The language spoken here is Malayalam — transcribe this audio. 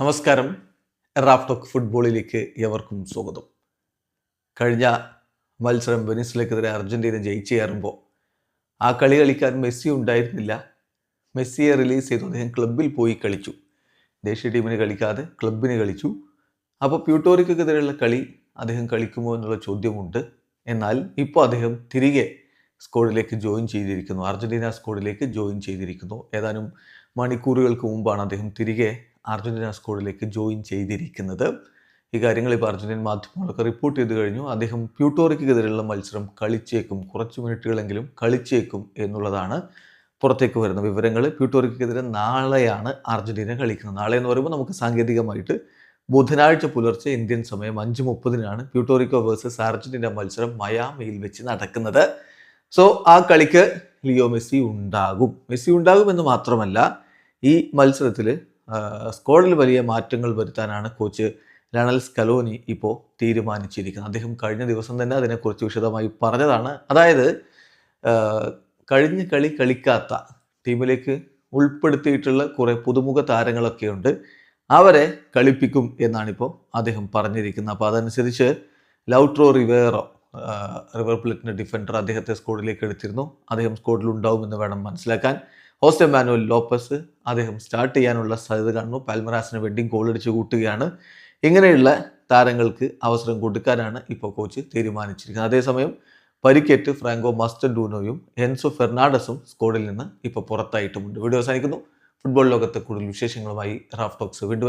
നമസ്കാരം. റാഫ്ടോക്ക് ഫുട്ബോളിലേക്ക് എവർക്കും സ്വാഗതം. കഴിഞ്ഞ മത്സരം വെനിസിലേക്കെതിരെ അർജന്റീന ജയിച്ചു കയറുമ്പോൾ ആ കളി കളിക്കാൻ മെസ്സി ഉണ്ടായിരുന്നില്ല. മെസ്സിയെ റിലീസ് ചെയ്തു. അദ്ദേഹം ക്ലബിൽ പോയി കളിച്ചു. ദേശീയ ടീമിന് കളിക്കാതെ ക്ലബിന് കളിച്ചു. അപ്പോൾ പ്യൂട്ടോറിക്കെതിരെയുള്ള കളി അദ്ദേഹം കളിക്കുമോ എന്നുള്ള ചോദ്യമുണ്ട്. എന്നാൽ ഇപ്പോൾ അദ്ദേഹം തിരികെ സ്ക്വാഡിലേക്ക് ജോയിൻ ചെയ്തിരിക്കുന്നു. അർജന്റീന സ്ക്വാഡിലേക്ക് ജോയിൻ ചെയ്തിരിക്കുന്നു. ഏതാനും മണിക്കൂറുകൾക്ക് മുമ്പാണ് അദ്ദേഹം തിരികെ അർജന്റീന സ്ക്വാഡിലേക്ക് ജോയിൻ ചെയ്തിരിക്കുന്നത്. ഈ കാര്യങ്ങൾ ഇപ്പോൾ അർജന്റീൻ മാധ്യമങ്ങളൊക്കെ റിപ്പോർട്ട് ചെയ്ത് കഴിഞ്ഞു. അദ്ദേഹം പ്യൂട്ടോറിക്കെതിരെയുള്ള മത്സരം കളിച്ചേക്കും കുറച്ച് മിനിറ്റുകളെങ്കിലും കളിച്ചേക്കും എന്നുള്ളതാണ് പുറത്തേക്ക് വരുന്ന വിവരങ്ങൾ. പ്യൂട്ടോറിക്കെതിരെ നാളെയാണ് അർജന്റീന കളിക്കുന്നത്. നാളെ എന്ന് പറയുമ്പോൾ നമുക്ക് സാങ്കേതികമായിട്ട് ബുധനാഴ്ച പുലർച്ചെ ഇന്ത്യൻ സമയം അഞ്ച് മുപ്പതിനാണ് പ്യൂട്ടോറിക്കോ വേഴ്സസ് അർജന്റീന മത്സരം മയാമയിൽ വെച്ച് നടക്കുന്നത്. സോ ആ കളിക്ക് ലിയോ മെസ്സി ഉണ്ടാകും. മെസ്സി ഉണ്ടാകും എന്ന് മാത്രമല്ല ഈ മത്സരത്തിൽ സ്ക്വാഡിൽ വലിയ മാറ്റങ്ങൾ വരുത്താനാണ് കോച്ച് ലണൽ സ്കലോനി ഇപ്പോൾ തീരുമാനിച്ചിരിക്കുന്നത്. അദ്ദേഹം കഴിഞ്ഞ ദിവസം തന്നെ അതിനെക്കുറിച്ച് വിശദമായി പറഞ്ഞതാണ്. അതായത് കഴിഞ്ഞ കളി കളിക്കാത്ത ടീമിലേക്ക് ഉൾപ്പെടുത്തിയിട്ടുള്ള കുറേ പുതുമുഖ താരങ്ങളൊക്കെയുണ്ട് അവരെ കളിപ്പിക്കും എന്നാണിപ്പോൾ അദ്ദേഹം പറഞ്ഞിരിക്കുന്നത്. അപ്പോൾ അതനുസരിച്ച് ലൗട്രോ റിവേറോ റിവർ പ്ലേറ്റിന്റെ ഡിഫൻഡർ അദ്ദേഹത്തെ സ്കോഡിലേക്ക് എടുത്തിരുന്നു. അദ്ദേഹം സ്കോഡിലുണ്ടാവുമെന്ന് വേണം മനസ്സിലാക്കാൻ. ഹോസ്റ്റ് മാനുവൽ ലോപ്പസ് അദ്ദേഹം സ്റ്റാർട്ട് ചെയ്യാനുള്ള സാധ്യത കാണുന്നു. പാൽമറാസിന് വെഡിങ് ഗോൾ അടിച്ച് കൂട്ടുകയാണ്. ഇങ്ങനെയുള്ള താരങ്ങൾക്ക് അവസരം കൊടുക്കാനാണ് ഇപ്പോൾ കോച്ച് തീരുമാനിച്ചിരിക്കുന്നത്. അതേസമയം പരിക്കേറ്റ് ഫ്രാങ്കോ മസ്റ്റൻഡൂനോയും എൻസോ ഫെർണാണ്ടസും സ്കോഡിൽ നിന്ന് ഇപ്പോൾ പുറത്തായിട്ടുമുണ്ട്. വീഡിയോ അവസാനിക്കുന്നു. ഫുട്ബോൾ ലോകത്തെ കൂടുതൽ വിശേഷങ്ങളുമായി റാഫ് ടോക്സ് വീണ്ടും